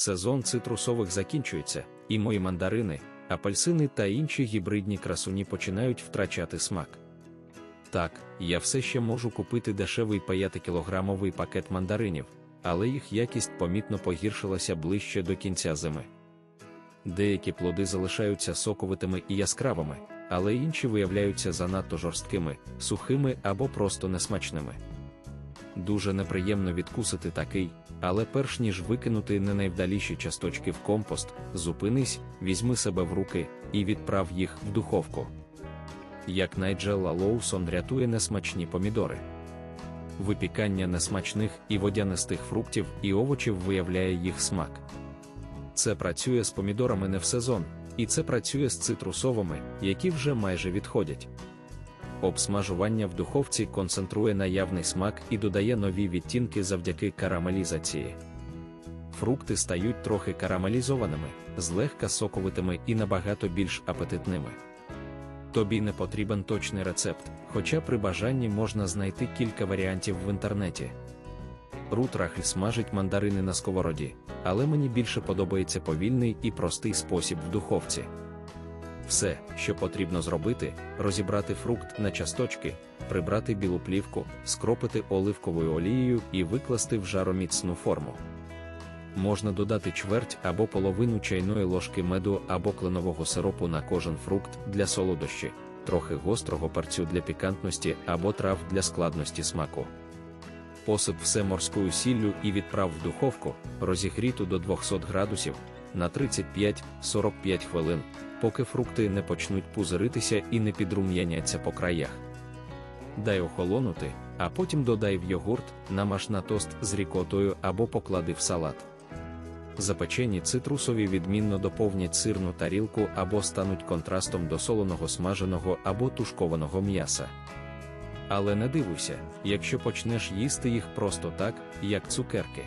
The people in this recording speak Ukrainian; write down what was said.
Сезон цитрусових закінчується, і мої мандарини, апельсини та інші гібридні красуні починають втрачати смак. Так, я все ще можу купити дешевий 5-кілограмовий пакет мандаринів, але їх якість помітно погіршилася ближче до кінця зими. Деякі плоди залишаються соковитими і яскравими, але інші виявляються занадто жорсткими, сухими або просто несмачними. Дуже неприємно відкусити такий, але перш ніж викинути не найвдаліші часточки в компост, зупинись, візьми себе в руки і відправ їх в духовку. Як Найджела Лоусон рятує несмачні помідори. Випікання несмачних і водянистих фруктів і овочів виявляє їх смак. Це працює з помідорами не в сезон, і це працює з цитрусовими, які вже майже відходять. Обсмажування в духовці концентрує наявний смак і додає нові відтінки завдяки карамелізації. Фрукти стають трохи карамелізованими, злегка соковитими і набагато більш апетитними. Тобі не потрібен точний рецепт, хоча при бажанні можна знайти кілька варіантів в інтернеті. Рут Рахль смажить мандарини на сковороді, але мені більше подобається повільний і простий спосіб в духовці. Все, що потрібно зробити, розібрати фрукт на часточки, прибрати білу плівку, скропити оливковою олією і викласти в жароміцну форму. Можна додати чверть або половину чайної ложки меду або кленового сиропу на кожен фрукт для солодощі, трохи гострого перцю для пікантності або трав для складності смаку. Посип все морською сіллю і відправ в духовку, розігріту до 200 градусів на 35-45 хвилин, поки фрукти не почнуть пузиритися і не підрум'яняться по краях. Дай охолонути, а потім додай в йогурт, намаш на тост з рікотою або поклади в салат. Запечені цитрусові відмінно доповнять сирну тарілку або стануть контрастом до солоного смаженого або тушкованого м'яса. Але не дивуйся, якщо почнеш їсти їх просто так, як цукерки.